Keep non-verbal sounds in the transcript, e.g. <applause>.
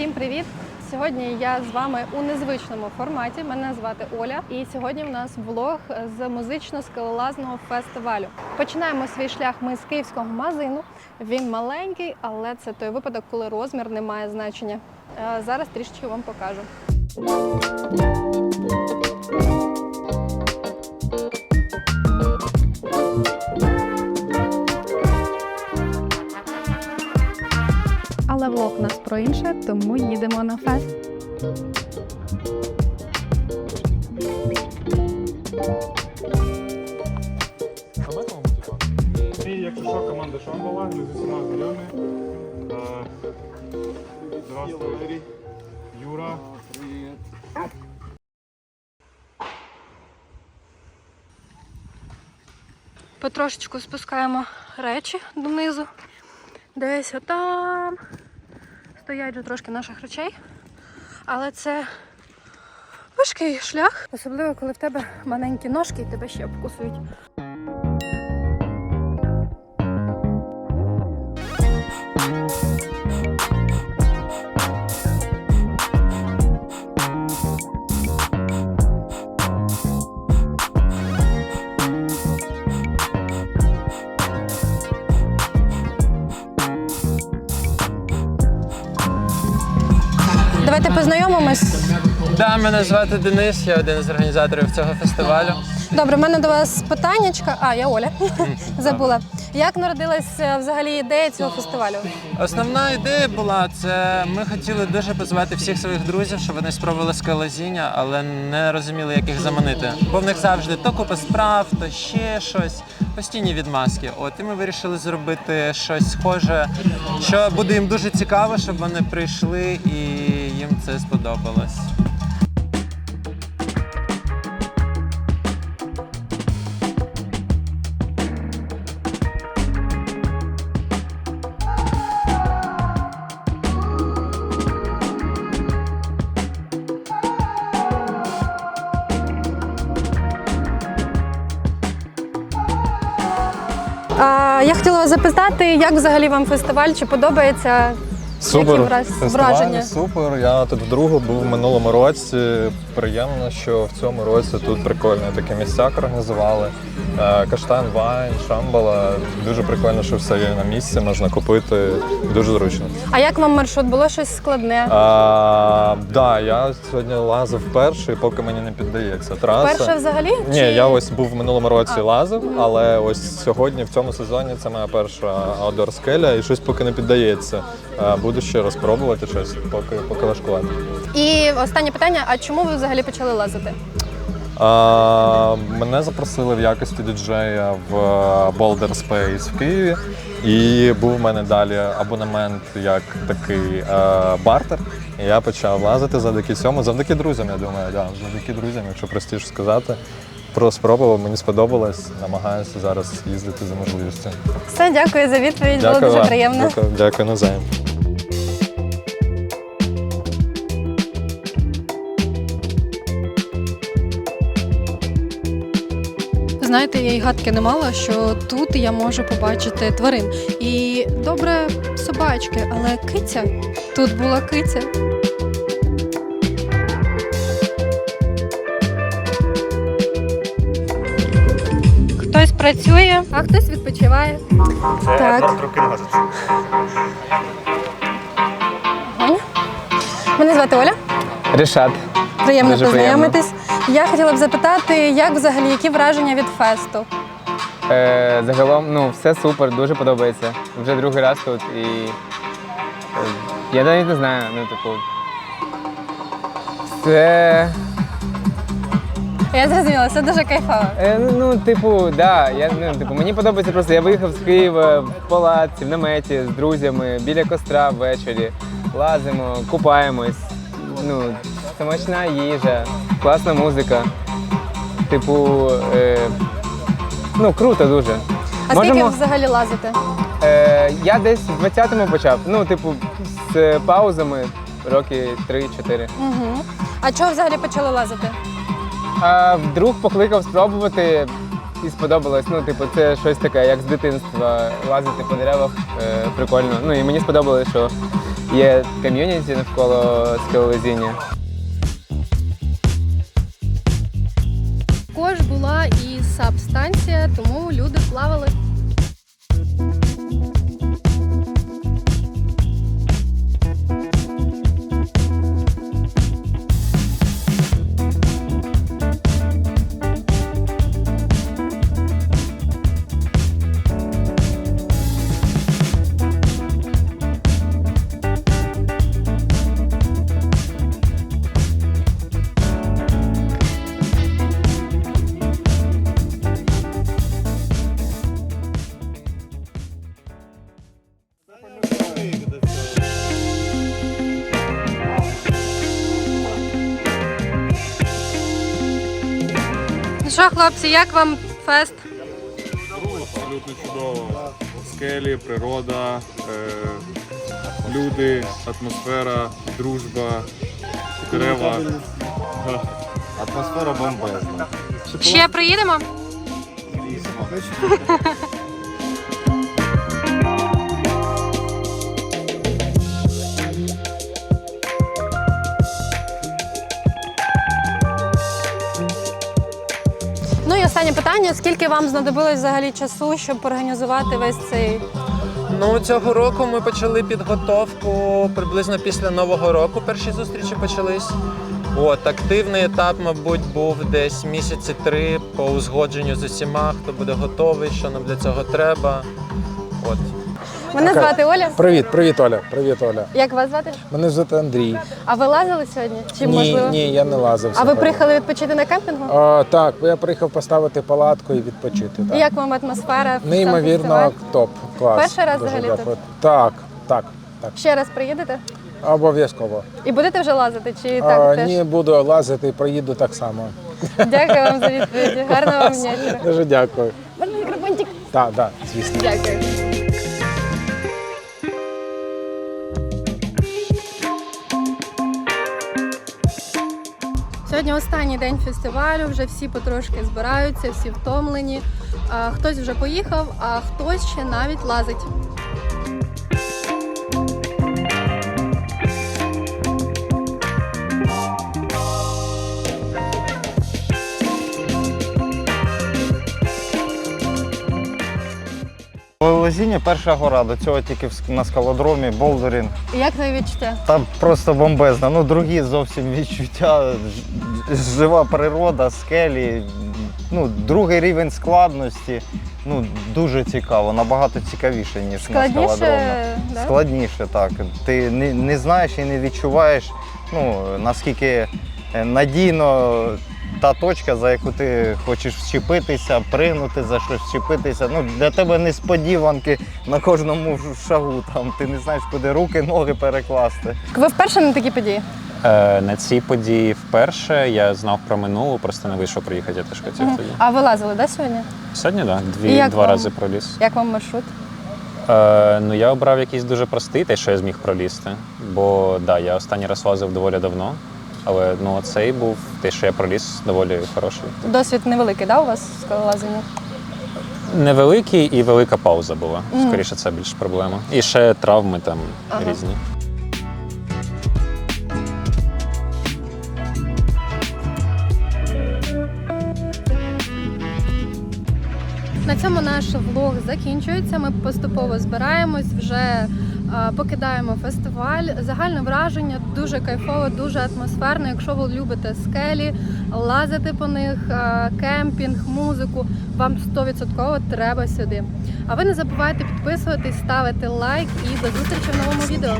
Всім привіт! Сьогодні я з вами у незвичному форматі. Мене звати Оля, і сьогодні в нас влог з музично-скелелазного фестивалю. Починаємо свій шлях ми з київського магазину. Він маленький, але це той випадок, коли розмір не має значення. Е, Зараз трішечки вам покажу. Про інше, тому їдемо на фест. І якщо що, команда Шамбала, ми з усіма знайомі. Е, Здравствуй, Юра. Потрошечку спускаємо речі донизу. Десь отам стоять вже трошки наших речей. Але це важкий шлях, особливо коли в тебе маленькі ножки і тебе ще обкусують. Давайте познайомимось. Да, мене звати Денис, я один з організаторів цього фестивалю. Добре, в мене до вас питаннячка. А, я Оля. <laughs> Забула. Як народилася взагалі ідея цього фестивалю? Основна ідея була це ми хотіли дуже позвати всіх своїх друзів, щоб вони спробували скалозіння, але не розуміли, як їх заманити. Бо в них завжди то купа справ, то ще щось, постійні відмазки. От і ми вирішили зробити щось схоже, що буде їм дуже цікаво, щоб вони прийшли і це сподобалось. Я хотіла запитати, як взагалі вам фестиваль? Чи подобається? Супер, фестиваль, враження? супер. Я тут вдруге був в минулому році. Приємно, що в цьому році тут прикольні такі місця організували. Е, Каштан, Вайн, Шамбала. Дуже прикольно, що все є на місці, можна купити. Дуже зручно. А як вам маршрут? Було щось складне? А, да, я сьогодні лазив перший, поки мені не піддається траса. Перше взагалі? Ні, Чи- я ось був в минулому році А. лазив, але ось сьогодні в цьому сезоні це моя перша аудор скеля і щось поки не піддається. Буду ще раз пробувати щось, поки, поки важкувато. І останнє питання: а чому ви взагалі почали лазити? А, мене запросили в якості діджея в Boulder Space в Києві. І був в мене далі абонемент як такий е, бартер. І я почав лазити завдяки цьому, завдяки друзям, я думаю, да, завдяки друзям, якщо простіше сказати. Про спробував, мені сподобалось, намагаюся зараз їздити за можливістю. Все, дякую за відповідь. Було дуже вам. приємно. Дякую, дякую навзаєм. Знаєте, я й гадки не мала, що тут я можу побачити тварин. І добре собачки, але киця. Тут була киця. Хтось працює, а хтось відпочиває. Це Так. Мене звати Оля. Рішат. Приємно Дуже познайомитись. Я хотіла б запитати, як взагалі які враження від фесту? Е, загалом, ну, все супер, дуже подобається. Вже другий раз тут і. е, я навіть не знаю, ну, типу. Це. Я зрозуміла, це дуже кайфово. Е, ну, ну, типу, да, я, ну, типу, мені подобається просто. Я виїхав з Києва в палаці, в наметі з друзями, біля костра ввечері. Лазимо, купаємось. Ну, смачна їжа, класна музика. Типу, е, ну, круто дуже. А скільки ви взагалі лазите? Е, я десь в 20-му почав. Ну, типу, з паузами роки 3-4. Угу. А чого взагалі почали лазити? А вдруг покликав спробувати і сподобалось. Ну, типу, це щось таке, як з дитинства лазити по деревах. Е, прикольно. Ну і мені сподобалось, що є ком'юніті навколо скелелазіння. Також була і сабстанція, тому люди плавали. Ну що, хлопці, як вам фест? Абсолютно чудово. Скелі, природа, е, люди, атмосфера, дружба, дерева. Атмосфера бомбезна. Ще приїдемо? І останнє питання: скільки вам знадобилось взагалі часу, щоб організувати весь цей Ну, цього року ми почали підготовку приблизно після Нового року. Перші зустрічі почались. От, активний етап, мабуть, був десь місяці три по узгодженню з усіма, хто буде готовий, що нам для цього треба. От. Мене звати Оля. Привіт, привіт, Оля. Привіт, Оля. Як вас звати? Мене звати Андрій. А ви лазили сьогодні? Чи ні, можливо? ні, я не лазив. А ви сьогодні. приїхали відпочити на кемпінгу? А, так, я приїхав поставити палатку і відпочити. Так. І як вам атмосфера? Неймовірно, топ. Клас. Перший раз Дуже взагалі дякую. Так, так, так. Ще раз приїдете? Обов'язково. І будете вже лазити? Чи А, так теж? ні, буду лазити, проїду так само. Дякую вам за <laughs> відповіді. Гарного вам вечора. Дуже дякую. Можна мікрофончик? Так, так, звісно. Дякую. Сьогодні останній день фестивалю, вже всі потрошки збираються, всі втомлені. Хтось вже поїхав, а хтось ще навіть лазить. Лозіння перша гора, до цього тільки на скалодромі, болдерінг. Як твої відчуття? Там просто бомбезна. Ну, другі зовсім відчуття. Жива природа, скелі. Ну, другий рівень складності. Ну, дуже цікаво, набагато цікавіше, ніж на скалодромі. Складніше, да? Складніше, так. Ти не, не знаєш і не відчуваєш, ну, наскільки е, надійно та точка, за яку ти хочеш вчепитися, пригнути за щось вчепитися. Ну, для тебе несподіванки на кожному шагу. Там, ти не знаєш, куди руки, ноги перекласти. Ви вперше на такі події? Е, На цій події вперше я знав про минулу, просто не вийшов приїхати, я теж хотів тоді. А ви лазили, да, сьогодні? Сьогодні так, І дві, два вам? рази проліз. Як вам маршрут? Е, ну я обрав якийсь дуже простий, те, що я зміг пролізти. Бо да, я останній раз лазив доволі давно. Але ну цей був те, що я проліз, доволі хороший. Досвід невеликий, да, у вас в скалолазанні? Невеликий і велика пауза була. Скоріше, це більш проблема. І ще травми там Ага. різні. На цьому наш влог закінчується. Ми поступово збираємось, вже покидаємо фестиваль. Загальне враження дуже кайфово, дуже атмосферно. Якщо ви любите скелі, лазити по них, е, кемпінг, музику, вам 100% треба сюди. А ви не забувайте підписуватись, ставити лайк і до зустрічі в новому відео.